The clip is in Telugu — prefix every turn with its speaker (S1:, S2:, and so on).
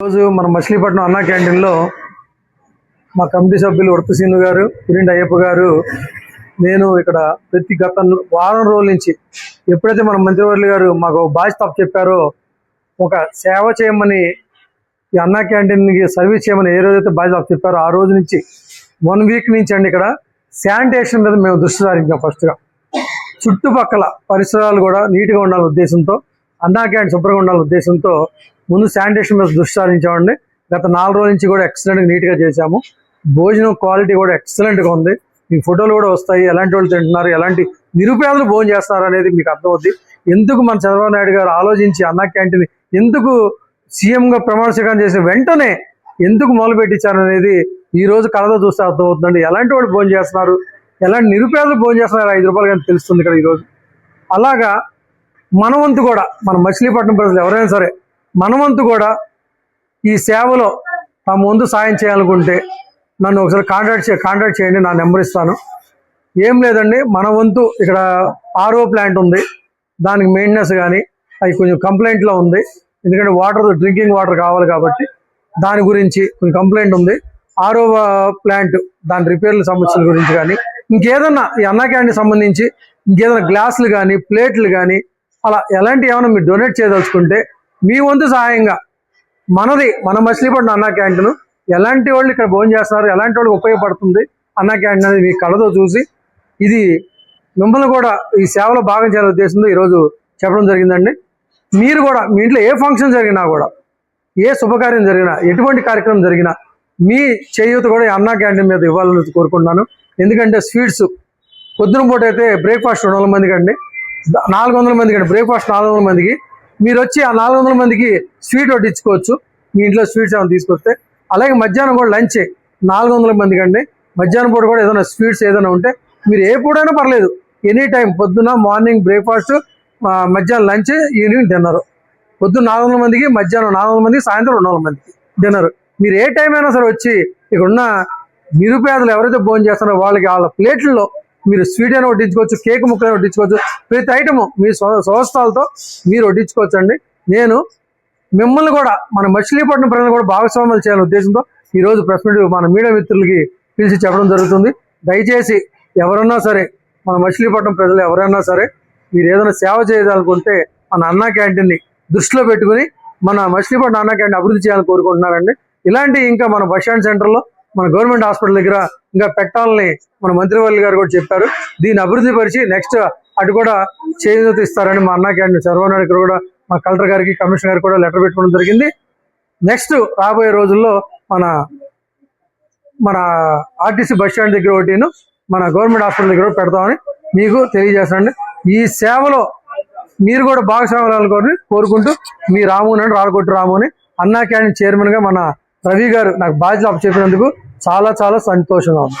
S1: రోజు మన మచిలీపట్నం అన్నా క్యాంటీన్లో మా కమిటీ సభ్యులు ఉడత సీను గారు పురిండి అయ్యప్ప గారు నేను ఇక్కడ ప్రతి గత వారం రోజుల నుంచి ఎప్పుడైతే మన మంత్రివర్యులు గారు మాకు బాధ్యత చెప్పారో ఒక సేవ చేయమని ఈ అన్నా క్యాంటీన్కి సర్వీస్ చేయమని ఏ రోజైతే బాధ్యత చెప్పారో ఆ రోజు నుంచి వన్ వీక్ నుంచి అండి ఇక్కడ శానిటేషన్ మీద మేము దృష్టి సారించాం ఫస్ట్గా చుట్టుపక్కల పరిసరాలు కూడా నీట్గా ఉండాలనే ఉద్దేశంతో అన్నా అండ్ శుభ్రంగా ఉండాలనే ఉద్దేశంతో ముందు శానిటేషన్ మీద దృష్టి సారించామండి. గత నాలుగు రోజుల నుంచి కూడా ఎక్సలెంట్గా నీట్గా చేశాము. భోజనం క్వాలిటీ కూడా ఎక్సలెంట్గా ఉంది. మీ ఫోటోలు కూడా వస్తాయి. ఎలాంటి వాళ్ళు తింటున్నారు? ఎలాంటి నిరుపేదలు భోజనం చేస్తున్నారు అనేది మీకు అర్థమవుద్ది. ఎందుకు మన చంద్రబాబు నాయుడు గారు ఆలోచించి అన్నా క్యాంటీన్ ఎందుకు సీఎంగా ప్రమాణ స్వీకారం చేసిన వెంటనే ఎందుకు మొదలు పెట్టించారనేది ఈ రోజు కళతో చూస్తే అర్థమవుతుందండి. ఎలాంటి వాళ్ళు భోజనం చేస్తున్నారు? ఎలాంటి నిరుపేదలు భోజనం చేస్తున్నారు ఐదు రూపాయలు కానీ తెలుస్తుంది ఇక్కడ ఈరోజు. అలాగా మన వంతు కూడా మన మచిలీపట్నం ప్రజలు ఎవరైనా సరే మన వంతు కూడా ఈ సేవలో తమ ముందు సాయం చేయాలనుకుంటే నన్ను ఒకసారి కాంటాక్ట్ చే కాంటాక్ట్ చేయండి నా నెంబర్ ఇస్తాను. ఏం లేదండి మన వంతు ఇక్కడ ఆర్ఓ ప్లాంట్ ఉంది. దానికి మెయింటెనెన్స్ కానీ అది కొంచెం కంప్లైంట్లో ఉంది. ఎందుకంటే వాటర్ డ్రింకింగ్ వాటర్ కావాలి కాబట్టి దాని గురించి కొంచెం కంప్లైంట్ ఉంది. ఆర్ఓ ప్లాంట్ దాని రిపేర్ల సమస్యల గురించి కానీ ఇంకేదన్నా ఈ అన్నా క్యాంటీన్ సంబంధించి ఇంకేదైనా గ్లాసులు కానీ ప్లేట్లు కానీ అలా ఎలాంటి ఏమైనా మీరు డొనేట్ చేయదలుచుకుంటే మీ వంతు సహాయంగా మనది మన మచిలీపట్నం అన్నా క్యాంటీన్ ఎలాంటి వాళ్ళు ఇక్కడ భోజనం చేస్తున్నారు ఎలాంటి వాళ్ళకి ఉపయోగపడుతుంది అన్నా క్యాంటీన్ అనేది మీ కళతో చూసి ఇది మిమ్మల్ని కూడా ఈ సేవలో భాగం చేయాల ఉద్దేశంతో ఈరోజు చెప్పడం జరిగిందండి. మీరు కూడా మీ ఇంట్లో ఏ ఫంక్షన్ జరిగినా కూడా ఏ శుభకార్యం జరిగినా ఎటువంటి కార్యక్రమం జరిగినా మీ చేయూత కూడా అన్నా క్యాంటీన్ మీద ఇవ్వాలని కోరుకుంటున్నాను. ఎందుకంటే స్వీట్స్ పొద్దున పూట అయితే బ్రేక్ఫాస్ట్ రెండు వందల మందికి అండి. నాలుగు వందల మందికి అండి. బ్రేక్ఫాస్ట్ నాలుగు వందల మందికి. మీరు వచ్చి ఆ నాలుగు వందల మందికి స్వీట్ వడ్డించుకోవచ్చు మీ ఇంట్లో స్వీట్స్ ఏమైనా తీసుకొస్తే. అలాగే మధ్యాహ్నం కూడా లంచ్ నాలుగు వందల మందికి అండి. మధ్యాహ్నం పూట కూడా ఏదైనా స్వీట్స్ ఏదైనా ఉంటే మీరు ఏ పూటైనా పర్లేదు. ఎనీ టైం పొద్దున మార్నింగ్ బ్రేక్ఫాస్ట్ మధ్యాహ్నం లంచ్ ఈవినింగ్ డిన్నర్. పొద్దున్న నాలుగు వందల మందికి మధ్యాహ్నం నాలుగు వందల మందికి సాయంత్రం రెండు వందల మందికి డిన్నర్. మీరు ఏ టైం అయినా సరే వచ్చి ఇక్కడ ఉన్న నిరుపేదలు ఎవరైతే భోజనం చేస్తున్నారో వాళ్ళకి వాళ్ళ ప్లేట్లలో మీరు స్వీట్ అయినా వడ్డించుకోవచ్చు కేక్ ముక్కలైనా వడ్డించుకోవచ్చు. ప్రతి ఐటమ్ మీ స్వ- మీరు వడ్డించుకోవచ్చు అండి నేను మిమ్మల్ని కూడా మన మచిలీపట్నం ప్రజలు కూడా భాగస్వామ్యాలు చేయాలనే ఉద్దేశంతో ఈ రోజు ప్రెస్ మీట్ మన మీడియా మిత్రులకి పిలిచి చెప్పడం జరుగుతుంది. దయచేసి ఎవరన్నా సరే మన మచిలీపట్నం ప్రజలు ఎవరైనా సరే మీరు ఏదైనా సేవ చేయాలనుకుంటే మన అన్నా క్యాంటీన్ని దృష్టిలో పెట్టుకుని మన మచిలీపట్నం అన్నా క్యాంటీన్ అభివృద్ధి చేయాలని కోరుకుంటున్నారండి. ఇలాంటి ఇంకా మన బస్ స్టాండ్ సెంటర్లో మన గవర్నమెంట్ హాస్పిటల్ దగ్గర ఇంకా పెట్టాలని మన మంత్రివల్లి గారు కూడా చెప్పారు. దీన్ని అభివృద్ధి పరిచి నెక్స్ట్ అటు కూడా చేయూత ఇస్తారని మా అన్నా క్యాంటీన్ చంద్రబాబు గారు కూడా మా కలెక్టర్ గారికి కమిషనర్ గారికి కూడా లెటర్ పెట్టుకోవడం జరిగింది. నెక్స్ట్ రాబోయే రోజుల్లో మన మన ఆర్టీసీ బస్ స్టాండ్ దగ్గర ఒకటిను మన గవర్నమెంట్ హాస్పిటల్ దగ్గర పెడతామని మీకు తెలియజేస్తానండి. ఈ సేవలో మీరు కూడా భాగస్వామ్యాలు కోరుకుంటూ మీ రాము అని రాలకొట్టు రాము అన్నా క్యాంటీన్ చైర్మన్గా మన రవి గారు నాకు బాధ్యత చెప్పినందుకు చాలా చాలా సంతోషంగా ఉంది.